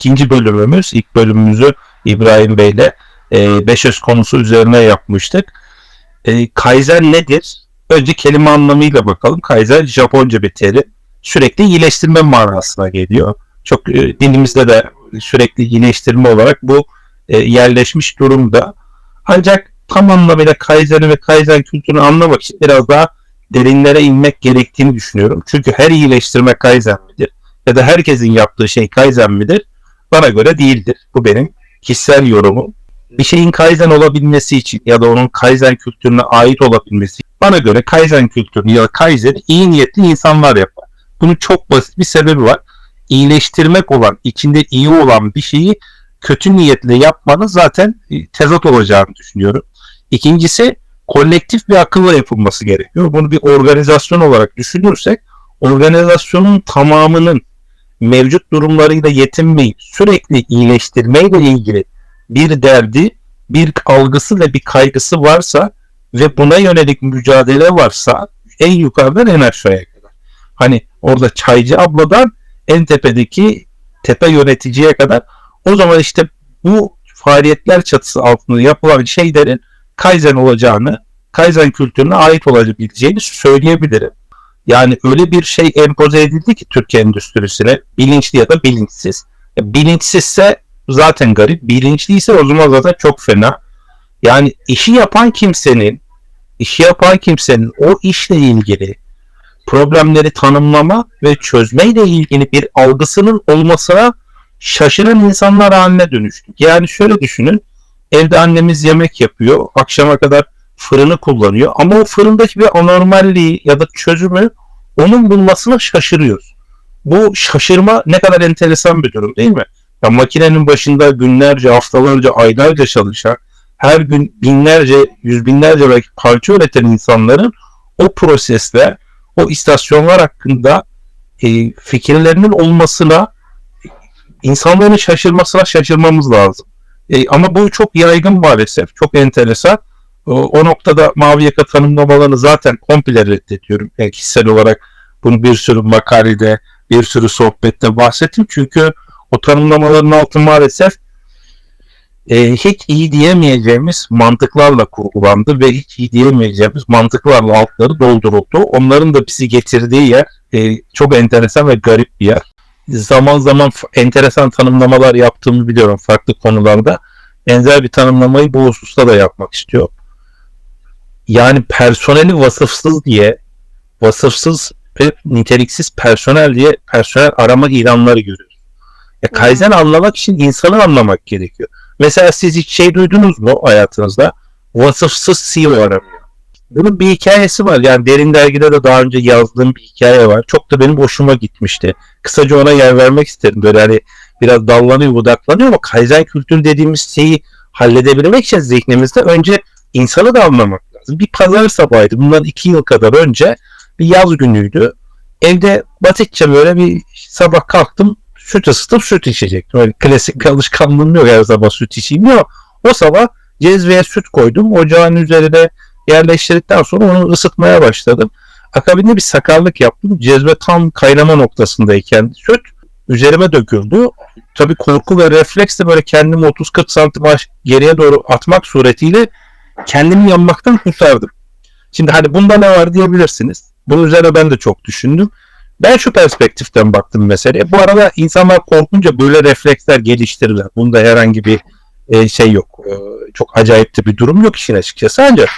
ikinci bölümümüz. İlk bölümümüzü İbrahim Bey'le e, 500 konusu üzerine yapmıştık. E, Kaizen nedir? Önce kelime anlamıyla bakalım. Kaizen Japonca bir terim. Sürekli iyileştirme manasına geliyor. Çok e, dilimizde de sürekli iyileştirme olarak bu e, yerleşmiş durumda. Ancak tam anlamıyla Kaizen'i ve Kaizen kültürünü anlamak için biraz daha derinlere inmek gerektiğini düşünüyorum. Çünkü her iyileştirme Kaizen midir? Ya da herkesin yaptığı şey Kaizen midir? Bana göre değildir. Bu benim kişisel yorumum. Bir şeyin Kaizen olabilmesi için ya da onun Kaizen kültürüne ait olabilmesi için bana göre Kaizen kültürünü ya da Kaizen iyi niyetli insanlar yapar. Bunun çok basit bir sebebi var. İyileştirmek olan, içinde iyi olan bir şeyi kötü niyetle yapmanın zaten e, tezat olacağını düşünüyorum. İkincisi kolektif bir akılla yapılması gerekiyor. Bunu bir organizasyon olarak düşünürsek organizasyonun tamamının mevcut durumlarıyla yetinmeyip sürekli iyileştirmeyle ilgili bir derdi, bir algısı ve bir kaygısı varsa ve buna yönelik mücadele varsa en yukarıdan en aşağıya kadar. Hani orada çaycı abladan en tepedeki tepe yöneticiye kadar o zaman işte bu faaliyetler çatısı altında yapılan şeylerin Kaizen olacağını, Kaizen kültürüne ait olabileceğini söyleyebilirim. Yani öyle bir şey empoze edildi ki Türkiye endüstrisine bilinçli ya da bilinçsiz. E, Bilinçsizse zaten garip, bilinçliyse o zaman zaten çok fena. Yani işi yapan kimsenin, işi yapan kimsenin o işle ilgili problemleri tanımlama ve çözmeyle ilgili bir algısının olmasına şaşıran insanlar haline dönüştük. Yani şöyle düşünün, evde annemiz yemek yapıyor, akşama kadar fırını kullanıyor ama o fırındaki bir anormalliği ya da çözümü onun bulmasına şaşırıyoruz. Bu şaşırma ne kadar enteresan bir durum değil mi? Ya makinenin başında günlerce, haftalarca, aylarca çalışan, her gün binlerce, yüz binlerce belki parça üreten insanların o prosesle, o istasyonlar hakkında e, fikirlerinin olmasına, insanların şaşırmasına şaşırmamız lazım. E, ama bu çok yaygın maalesef, çok enteresan. O, noktada mavi yaka tanımlamalarını zaten komple reddediyorum. Yani kişisel olarak bunu bir sürü makalede, bir sürü sohbette bahsettim. Çünkü o tanımlamaların altı maalesef e, hiç iyi diyemeyeceğimiz mantıklarla kurgulandı ve hiç iyi diyemeyeceğimiz mantıklarla altları dolduruldu. Onların da bizi getirdiği yer e, çok enteresan ve garip bir yer. Zaman zaman enteresan tanımlamalar yaptığımı biliyorum farklı konularda. Benzer bir tanımlamayı bu hususta da yapmak istiyor. Yani personeli vasıfsız diye vasıfsız ve niteliksiz personel diye personel arama ilanları görüyoruz. Ya Kaizen anlamak için insanı anlamak gerekiyor. Mesela siz hiç şey duydunuz mu hayatınızda? Vasıfsız CEO aramıyor. Bunun bir hikayesi var. Yani Derin Dergi'de de daha önce yazdığım bir hikaye var. Çok da benim hoşuma gitmişti. Kısaca ona yer vermek isterim. Böyle hani biraz dallanıyor, budaklanıyor ama Kaizen kültürü dediğimiz şeyi halledebilmek için zihnimizde önce insanı da anlamak lazım. Bir pazar sabahıydı. Bundan iki yıl kadar önce bir yaz günüydü. Evde basitçe böyle bir sabah kalktım süt ısıtıp süt içecektim. Öyle klasik bir alışkanlığım yok her sabah süt içeyim ama o sabah cezveye süt koydum. Ocağın üzerine yerleştirdikten sonra onu ısıtmaya başladım. Akabinde bir sakarlık yaptım. Cezve tam kaynama noktasındayken süt üzerime döküldü. Tabii korku ve refleksle böyle kendimi 30-40 santim geriye doğru atmak suretiyle kendimi yanmaktan kurtardım. Şimdi hani bunda ne var diyebilirsiniz. Bunun üzerine ben de çok düşündüm. Ben şu perspektiften baktım meseleye. Bu arada insanlar korkunca böyle refleksler geliştirirler. Bunda herhangi bir e, şey yok. E, çok acayip de bir durum yok işin açıkçası. Ancak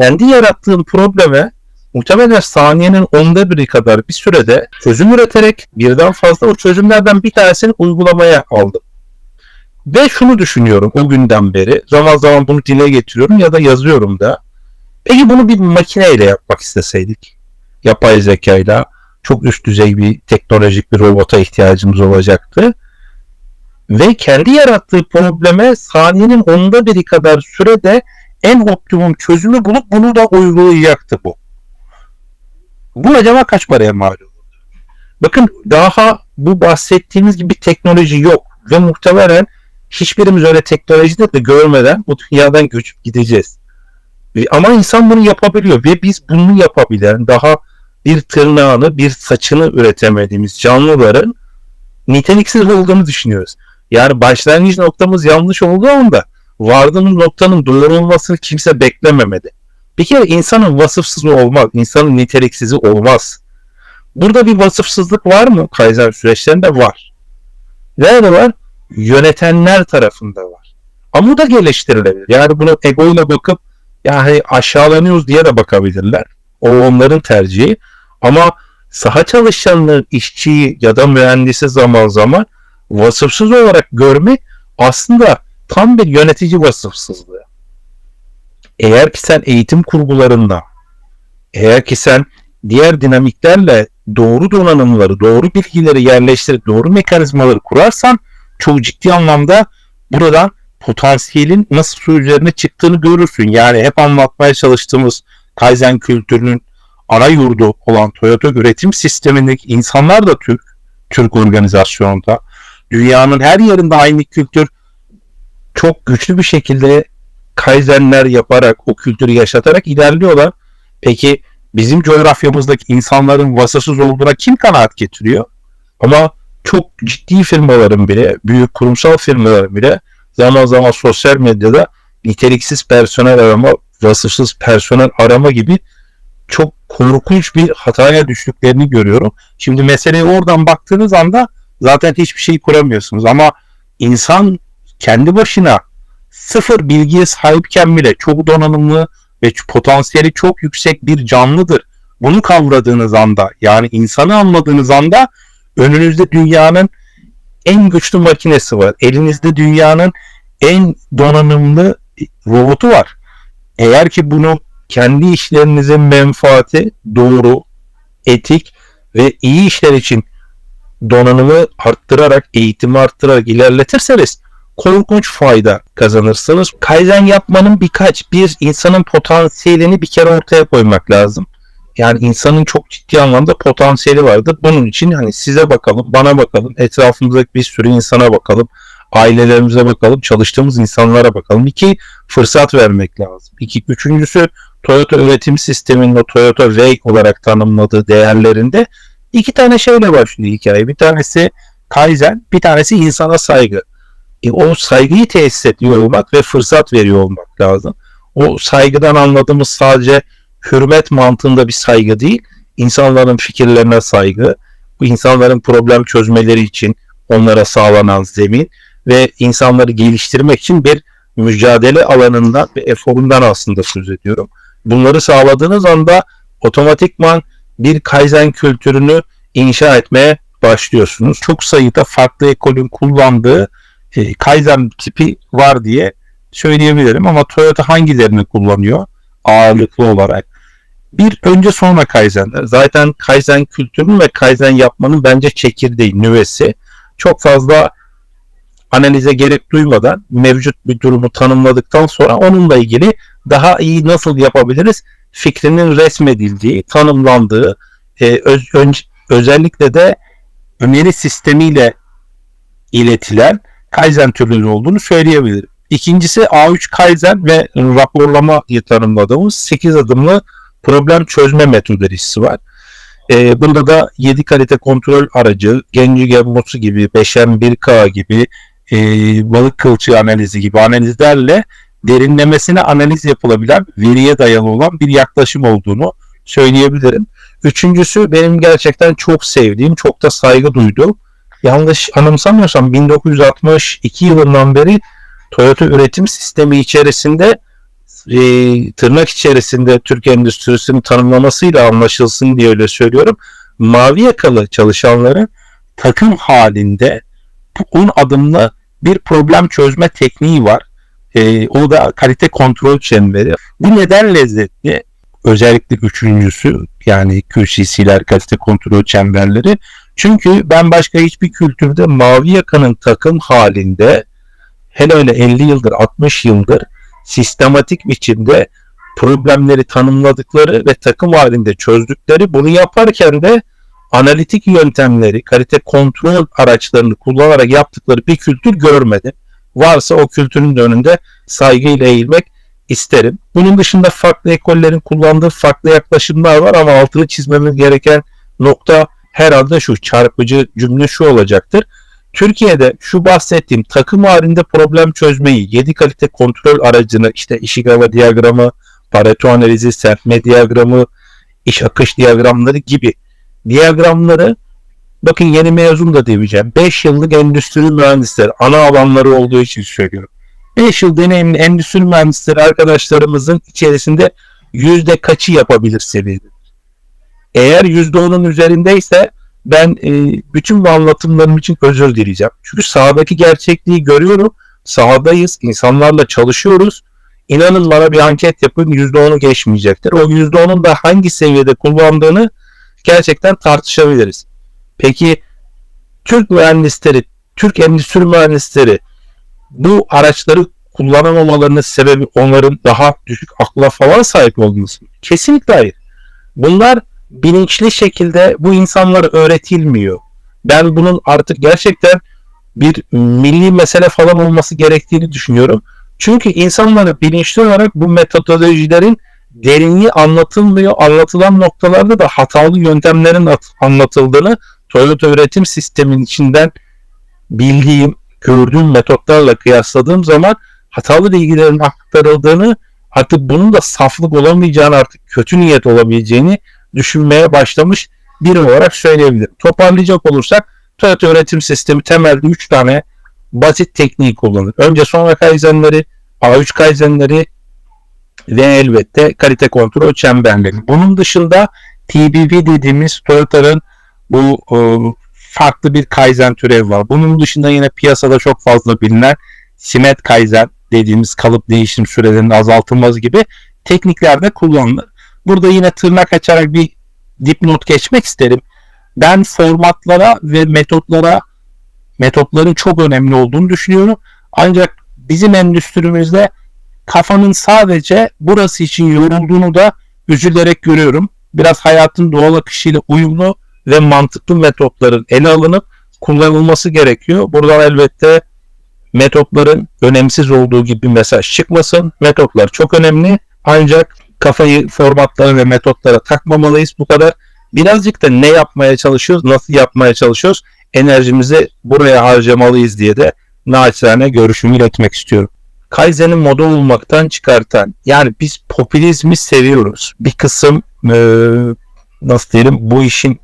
kendi yarattığım probleme muhtemelen saniyenin onda biri kadar bir sürede çözüm üreterek birden fazla o çözümlerden bir tanesini uygulamaya aldım. Ve şunu düşünüyorum o günden beri. Zaman zaman bunu dile getiriyorum ya da yazıyorum da. Peki bunu bir makineyle yapmak isteseydik. Yapay zekayla çok üst düzey bir teknolojik bir robota ihtiyacımız olacaktı. Ve kendi yarattığı probleme saniyenin onda biri kadar sürede en optimum çözümü bulup bunu da uygulayacaktı bu. Bu acaba kaç paraya mal olur? Bakın daha bu bahsettiğimiz gibi teknoloji yok ve muhtemelen hiçbirimiz öyle teknolojide de görmeden bu dünyadan göçüp gideceğiz. E, Ama insan bunu yapabiliyor ve biz bunu yapabilen daha bir tırnağını, bir saçını üretemediğimiz canlıların niteliksiz olduğunu düşünüyoruz. Yani başlangıç noktamız yanlış olduğu anda vardığımız noktanın doğru olmasını kimse beklememeli. Bir kere insanın vasıfsızı olmaz, insanın niteliksizi olmaz. Burada bir vasıfsızlık var mı Kaizen süreçlerinde? Var. Nerede var? Yönetenler tarafında var. Ama bu da geliştirilebilir. Yani bunu egoyla bakıp yani aşağılanıyoruz diye de bakabilirler. O onların tercihi. Ama saha çalışanları, işçiyi ya da mühendisi zaman zaman vasıfsız olarak görmek aslında tam bir yönetici vasıfsızlığı. Eğer ki sen eğitim kurgularında, eğer ki sen diğer dinamiklerle doğru donanımları, doğru bilgileri yerleştirip doğru mekanizmaları kurarsan çok ciddi anlamda buradan potansiyelin nasıl su üzerine çıktığını görürsün. Yani hep anlatmaya çalıştığımız Kaizen kültürünün ana yurdu olan Toyota üretim sistemindeki insanlar da Türk, Türk organizasyonunda. Dünyanın her yerinde aynı kültür çok güçlü bir şekilde Kaizenler yaparak, o kültürü yaşatarak ilerliyorlar. Peki bizim coğrafyamızdaki insanların vasıfsız olduğuna kim kanaat getiriyor? Ama çok ciddi firmaların bile, büyük kurumsal firmaların bile zaman zaman sosyal medyada niteliksiz personel arama, vasıfsız personel arama gibi çok korkunç bir hataya düştüklerini görüyorum. Şimdi meseleye oradan baktığınız anda zaten hiçbir şey kuramıyorsunuz. Ama insan kendi başına sıfır bilgiye sahipken bile çok donanımlı ve potansiyeli çok yüksek bir canlıdır. Bunu kavradığınız anda yani insanı anladığınız anda önünüzde dünyanın en güçlü makinesi var. Elinizde dünyanın en donanımlı robotu var. Eğer ki bunu kendi işlerinizin menfaati, doğru, etik ve iyi işler için donanımı arttırarak, eğitimi arttırarak ilerletirseniz korkunç fayda kazanırsınız. Kaizen yapmanın birkaç, bir insanın potansiyelini bir kere ortaya koymak lazım. Yani insanın çok ciddi anlamda potansiyeli vardır. Bunun için hani size bakalım, bana bakalım, etrafımızdaki bir sürü insana bakalım, ailelerimize bakalım, çalıştığımız insanlara bakalım. İki, fırsat vermek lazım. İki, üçüncüsü Toyota üretim sisteminin o Toyota Way olarak tanımladığı değerlerinde iki tane şeyle başlıyor hikaye. Bir tanesi Kaizen, bir tanesi insana saygı. E, o saygıyı tesis ediyor olmak ve fırsat veriyor olmak lazım. O saygıdan anladığımız sadece hürmet mantığında bir saygı değil, insanların fikirlerine saygı, bu insanların problem çözmeleri için onlara sağlanan zemin ve insanları geliştirmek için bir mücadele alanından ve eforundan aslında söz ediyorum. Bunları sağladığınız anda otomatikman bir Kaizen kültürünü inşa etmeye başlıyorsunuz. Çok sayıda farklı ekolün kullandığı e, Kaizen tipi var diye söyleyebilirim ama Toyota hangilerini kullanıyor ağırlıklı olarak? Bir önce sonra Kaizen'ler. Zaten Kaizen kültürünün ve Kaizen yapmanın bence çekirdeği, nüvesi. Çok fazla analize gerek duymadan mevcut bir durumu tanımladıktan sonra onunla ilgili daha iyi nasıl yapabiliriz fikrinin resmedildiği, tanımlandığı, e, öz, ön, özellikle de öneri sistemiyle iletilen Kaizen türleri olduğunu söyleyebilirim. İkincisi A3 Kaizen ve raporlamayı tanımladığımız 8 adımlı problem çözme metodolojisi var. E, bunda da 7 kalite kontrol aracı, Genji Gemmosu gibi, 5M1K gibi, e, balık kılçığı analizi gibi analizlerle derinlemesine analiz yapılabilen, veriye dayalı olan bir yaklaşım olduğunu söyleyebilirim. Üçüncüsü benim gerçekten çok sevdiğim, çok da saygı duyduğum, yanlış anımsamıyorsam 1962 yılından beri Toyota üretim sistemi içerisinde e, tırnak içerisinde Türk endüstrisinin tanımlamasıyla anlaşılsın diye öyle söylüyorum. Mavi yakalı çalışanların takım halinde 10 adımla bir problem çözme tekniği var. E, o da kalite kontrol çemberi. Bu neden lezzetli? Özellikle üçüncüsü yani QCC'ler kalite kontrol çemberleri. Çünkü ben başka hiçbir kültürde mavi yakanın takım halinde hele öyle 50 yıldır 60 yıldır sistematik biçimde problemleri tanımladıkları ve takım halinde çözdükleri bunu yaparken de analitik yöntemleri, kalite kontrol araçlarını kullanarak yaptıkları bir kültür görmedim. Varsa o kültürün önünde saygıyla eğilmek isterim. Bunun dışında farklı ekollerin kullandığı farklı yaklaşımlar var ama altını çizmemiz gereken nokta herhalde şu çarpıcı cümle şu olacaktır. Türkiye'de şu bahsettiğim takım halinde problem çözmeyi, 7 kalite kontrol aracını işte Ishikawa diyagramı, Pareto analizi, serpme diyagramı, iş akış diyagramları gibi diyagramları bakın yeni mezun da demeyeceğim. 5 yıllık endüstri mühendisleri ana alanları olduğu için söylüyorum. 5 yıl deneyimli endüstri mühendisleri arkadaşlarımızın içerisinde yüzde kaçı yapabilir seviyede? Eğer yüzde onun üzerindeyse ben e, bütün bu anlatımlarım için özür dileyeceğim. Çünkü sahadaki gerçekliği görüyorum. Sahadayız, insanlarla çalışıyoruz. İnanın bana bir anket yapın %10'u geçmeyecektir. O %10'un da hangi seviyede kullandığını gerçekten tartışabiliriz. Peki Türk mühendisleri, Türk endüstri mühendisleri bu araçları kullanamamalarının sebebi onların daha düşük akla falan sahip olması? Kesinlikle hayır. Bunlar bilinçli şekilde bu insanlara öğretilmiyor. Ben bunun artık gerçekten bir milli mesele falan olması gerektiğini düşünüyorum. Çünkü insanlara bilinçli olarak bu metodolojilerin derinliği anlatılmıyor. Anlatılan noktalarda da hatalı yöntemlerin anlatıldığını Toyota üretim sistemin içinden bildiğim, gördüğüm metotlarla kıyasladığım zaman hatalı bilgilerin aktarıldığını artık bunun da saflık olamayacağını artık kötü niyet olabileceğini düşünmeye başlamış biri olarak söyleyebilirim. Toparlayacak olursak Toyota üretim sistemi temelde 3 tane basit tekniği kullanır. Önce sonra kaizenleri, A3 kaizenleri ve elbette kalite kontrol çemberleri. Bunun dışında TBV dediğimiz Toyota'nın bu e, farklı bir kaizen türevi var. Bunun dışında yine piyasada çok fazla bilinen simet kaizen dediğimiz kalıp değişim sürelerinin azaltılması gibi teknikler de kullanılır. Burada yine tırnak açarak bir dipnot geçmek isterim. Ben formatlara ve metotlara metotların çok önemli olduğunu düşünüyorum. Ancak bizim endüstrimizde kafanın sadece burası için yorulduğunu da üzülerek görüyorum. Biraz hayatın doğal akışıyla uyumlu ve mantıklı metotların ele alınıp kullanılması gerekiyor. Buradan elbette metotların önemsiz olduğu gibi bir mesaj çıkmasın. Metotlar çok önemli ancak kafayı formatlara ve metotlara takmamalıyız bu kadar. Birazcık da ne yapmaya çalışıyoruz, nasıl yapmaya çalışıyoruz, enerjimizi buraya harcamalıyız diye de naçizane görüşümü iletmek istiyorum. Kaizen'i moda olmaktan çıkartan, yani biz popülizmi seviyoruz. Bir kısım e, nasıl diyelim bu işin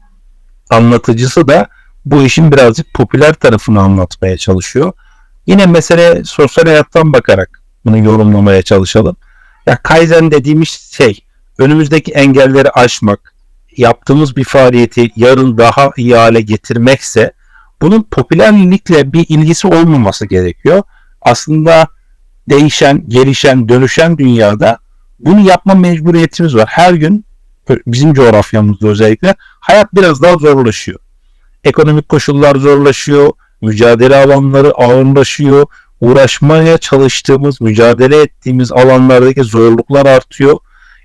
anlatıcısı da bu işin birazcık popüler tarafını anlatmaya çalışıyor. Yine mesele sosyal hayattan bakarak bunu yorumlamaya çalışalım. Ya Kaizen dediğimiz şey önümüzdeki engelleri aşmak, yaptığımız bir faaliyeti yarın daha iyi hale getirmekse bunun popülerlikle bir ilgisi olmaması gerekiyor. Aslında değişen, gelişen, dönüşen dünyada bunu yapma mecburiyetimiz var. Her gün bizim coğrafyamızda özellikle hayat biraz daha zorlaşıyor. Ekonomik koşullar zorlaşıyor, mücadele alanları ağırlaşıyor, uğraşmaya çalıştığımız, mücadele ettiğimiz alanlardaki zorluklar artıyor.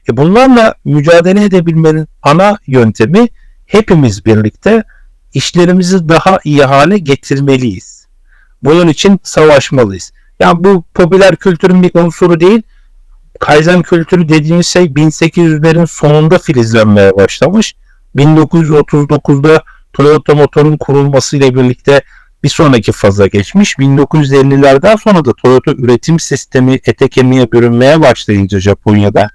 E bunlarla mücadele edebilmenin ana yöntemi hepimiz birlikte işlerimizi daha iyi hale getirmeliyiz. Bunun için savaşmalıyız. Yani bu popüler kültürün bir unsuru değil. Kaizen kültürü dediğimiz şey 1800'lerin sonunda filizlenmeye başlamış. 1939'da Toyota motorun kurulmasıyla birlikte bir sonraki faza geçmiş. 1950'lerden sonra da Toyota üretim sistemi ete kemiğe bürünmeye başlayınca Japonya'da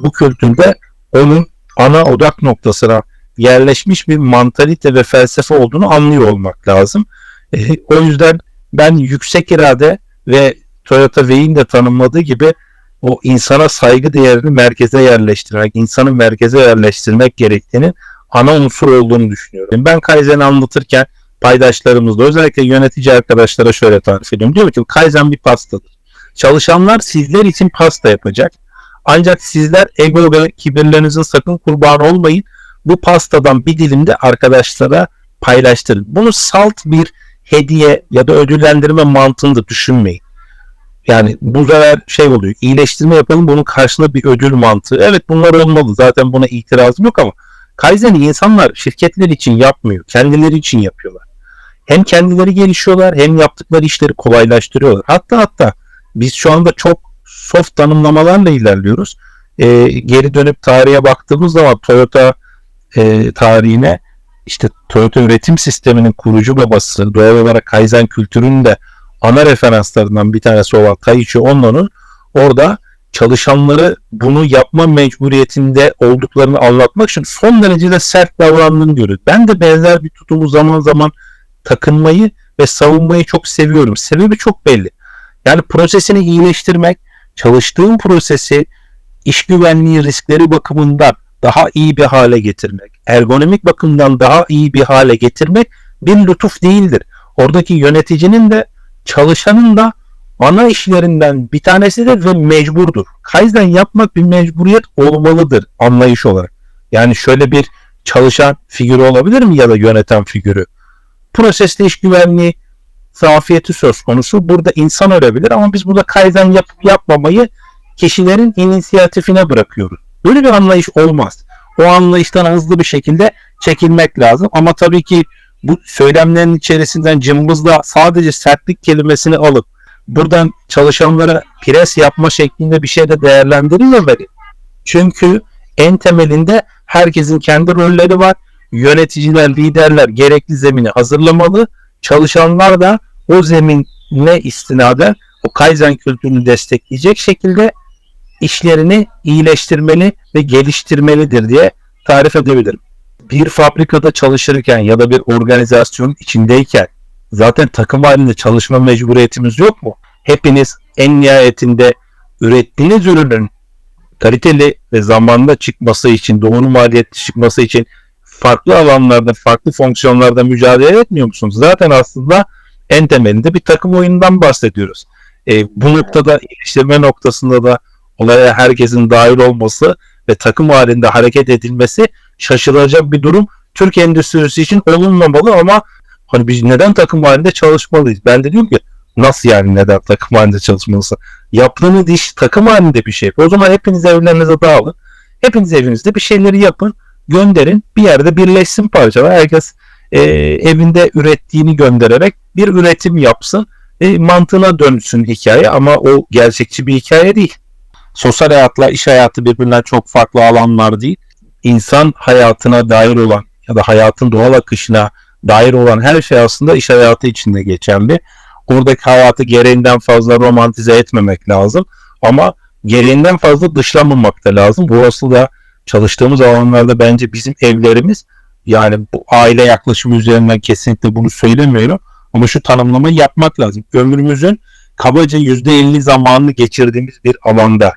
bu kültürde onun ana odak noktasına yerleşmiş bir mantalite ve felsefe olduğunu anlıyor olmak lazım. E, o yüzden ben yüksek irade ve Toyota Way'in de tanımladığı gibi o insana saygı değerini merkeze yerleştirmek, insanı merkeze yerleştirmek gerektiğini ana unsur olduğunu düşünüyorum. Ben Kaizen'i anlatırken paydaşlarımızla özellikle yönetici arkadaşlara şöyle tarif ediyorum. Diyor ki Kaizen bir pastadır. Çalışanlar sizler için pasta yapacak. Ancak sizler ego ve kibirlerinizin sakın kurban olmayın. Bu pastadan bir dilim de arkadaşlara paylaştırın. Bunu salt bir hediye ya da ödüllendirme mantığında düşünmeyin. Yani bu sefer şey oluyor. İyileştirme yapalım bunun karşılığında bir ödül mantığı. Evet bunlar olmalı. Zaten buna itirazım yok ama Kaizen'i insanlar şirketler için yapmıyor. Kendileri için yapıyorlar. Hem kendileri gelişiyorlar hem yaptıkları işleri kolaylaştırıyorlar. Hatta hatta biz şu anda çok soft tanımlamalarla ilerliyoruz. E, geri dönüp tarihe baktığımız zaman Toyota e, tarihine işte Toyota üretim sisteminin kurucu babası doğal olarak Kaizen kültürünün de ana referanslarından bir tanesi olan Taichi Onno'nun orada çalışanları bunu yapma mecburiyetinde olduklarını anlatmak için son derece de sert davrandığını görüyoruz. Ben de benzer bir tutumu zaman zaman takınmayı ve savunmayı çok seviyorum. Sebebi çok belli. Yani prosesini iyileştirmek, çalıştığın prosesi iş güvenliği riskleri bakımından daha iyi bir hale getirmek, ergonomik bakımdan daha iyi bir hale getirmek bir lütuf değildir. Oradaki yöneticinin de çalışanın da ana işlerinden bir tanesidir ve mecburdur. Kaizen yapmak bir mecburiyet olmalıdır anlayış olarak. Yani şöyle bir çalışan figürü olabilir mi ya da yöneten figürü? Proseste iş güvenliği zafiyeti söz konusu. Burada insan ölebilir ama biz burada Kaizen yapıp yapmamayı kişilerin inisiyatifine bırakıyoruz. Böyle bir anlayış olmaz. O anlayıştan hızlı bir şekilde çekilmek lazım. Ama tabii ki bu söylemlerin içerisinden cımbızla sadece sertlik kelimesini alıp buradan çalışanlara pres yapma şeklinde bir şey de değerlendirilmemeli. Çünkü en temelinde herkesin kendi rolleri var. Yöneticiler, liderler gerekli zemini hazırlamalı. Çalışanlar da o zeminle istinaden o Kaizen kültürünü destekleyecek şekilde işlerini iyileştirmeli ve geliştirmelidir diye tarif edebilirim. Bir fabrikada çalışırken ya da bir organizasyonun içindeyken zaten takım halinde çalışma mecburiyetimiz yok mu? Hepiniz en nihayetinde ürettiğiniz ürünün kaliteli ve zamanında çıkması için, doğru maliyetli çıkması için farklı alanlarda, farklı fonksiyonlarda mücadele etmiyor musunuz? Zaten aslında en temelinde bir takım oyunundan bahsediyoruz. E, bu noktada iyileştirme noktasında da olaya herkesin dahil olması ve takım halinde hareket edilmesi şaşılacak bir durum. Türk endüstrisi için olunmamalı ama hani biz neden takım halinde çalışmalıyız? Ben de diyorum ki nasıl yani neden takım halinde çalışmalısın? Yaptığınız iş takım halinde bir şey. O zaman hepiniz evlerinize dağılın. Hepiniz evinizde bir şeyleri yapın. Gönderin. Bir yerde birleşsin parçalar. Herkes e, evinde ürettiğini göndererek bir üretim yapsın. E, mantığına dönsün hikaye ama o gerçekçi bir hikaye değil. Sosyal hayatla iş hayatı birbirinden çok farklı alanlar değil. İnsan hayatına dair olan ya da hayatın doğal akışına dair olan her şey aslında iş hayatı içinde geçerli. Oradaki hayatı gereğinden fazla romantize etmemek lazım. Ama gereğinden fazla dışlamamak da lazım. Burası da çalıştığımız alanlarda bence bizim evlerimiz yani bu aile yaklaşımı üzerinden kesinlikle bunu söylemiyorum. Ama şu tanımlamayı yapmak lazım. Ömrümüzün kabaca %50 zamanını geçirdiğimiz bir alanda.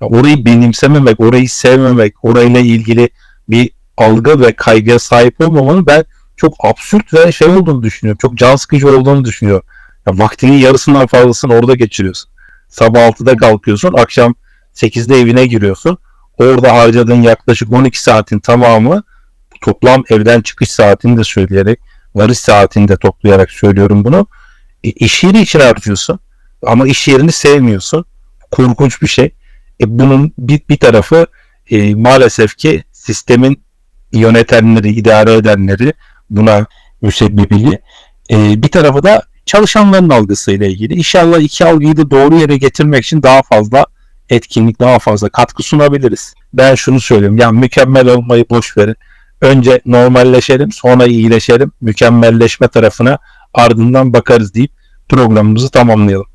Orayı benimsememek, orayı sevmemek, orayla ilgili bir algı ve kaygıya sahip olmamanın ben çok absürt ve şey olduğunu düşünüyorum. Çok can sıkıcı olduğunu düşünüyorum. Ya vaktinin yarısından fazlasını orada geçiriyorsun. Sabah 6'da kalkıyorsun, akşam 8'de evine giriyorsun. Orada harcadığın yaklaşık 12 saatin tamamı toplam evden çıkış saatini de söyleyerek, varış saatini de toplayarak söylüyorum bunu. E, iş yeri için harcıyorsun ama iş yerini sevmiyorsun. Korkunç bir şey. E, bunun bir, bir tarafı e, maalesef ki sistemin yönetenleri, idare edenleri buna müsebbibili. E, bir tarafı da çalışanların algısıyla ilgili. İnşallah iki algıyı da doğru yere getirmek için daha fazla etkinlik, daha fazla katkı sunabiliriz. Ben şunu söylüyorum. Yani mükemmel olmayı boş verin. Önce normalleşelim, sonra iyileşelim. Mükemmelleşme tarafına ardından bakarız deyip programımızı tamamlayalım.